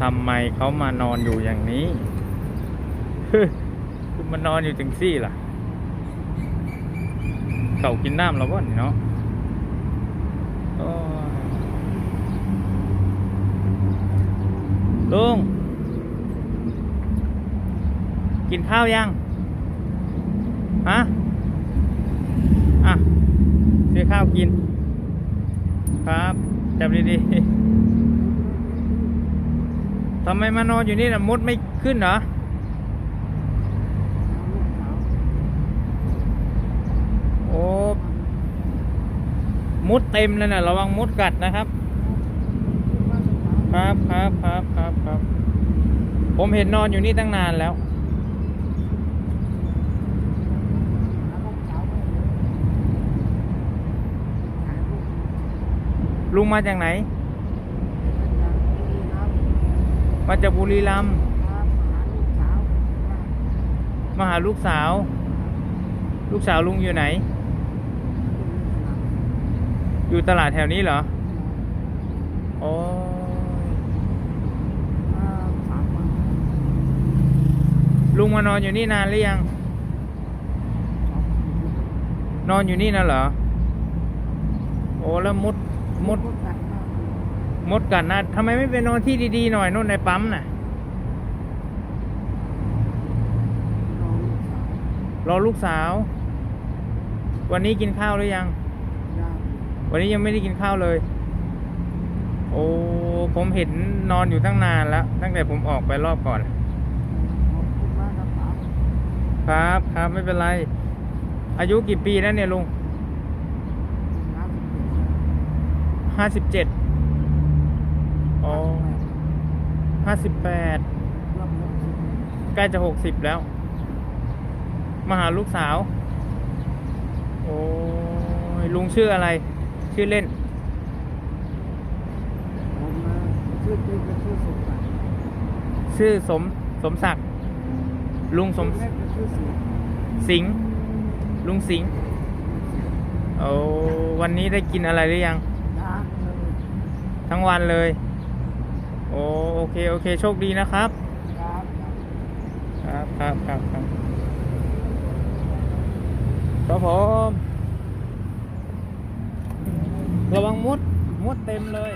ทำไมเขามานอนอยู่อย่างนี้คือมานอนอยู่จังซี่ล่ะ เขากินน้ำแล้วบ่นเนาะลุง กินข้าวยัง ฮะ อะซื้อข้าวกิน ครับจับดีๆ ทำไมมานอนอยู่นี่นะมดไม่ขึ้นเหรอโอ้มดเต็มเลยนะระวังมดกัดนะครับ ครับครับครับครับครับผมเห็นนอนอยู่นี่ตั้งนานแล้ว ลุงมาจากไหน มาจากบุรีรัมย์มาหาลูกสาว ลูกสาวลุงอยู่ไหน อยู่ตลาดแถวนี้เหรอโอ้ลุงมานอนอยู่นี่นานหรือยัง นอนอยู่นี่นะเหรอ โอ้แล้วมดมด มดกัดนะทำไมไม่ไปนอนที่ดีๆหน่อยนู่นในปั๊มน่ะ รอลูกสาว วันนี้กินข้าวหรือยัง วันนี้ยังไม่ได้กินข้าวเลย โอ้ผมเห็นนอนอยู่ตั้งนานแล้ว ตั้งแต่ผมออกไปรอบก่อน ครับครับไม่เป็นไร อายุกี่ปีแล้วเนี่ยลุงห้าสิบเจ็ด อ๋อห้าสิบแปดใกล้จะหกสิบแล้ว มาหาลูกสาว โอ้ยลุงชื่ออะไร ชื่อเล่นชื่อสมสมศักดิ์ลุงสมสิงห์ลุงสิงห์โอ้วันนี้ได้กินอะไรหรือยังทั้งวันเลยโอ้โอ เค โอเค โชคดีนะครับ ครับครับครับครับครับผมระวังมุด มุดเต็มเลย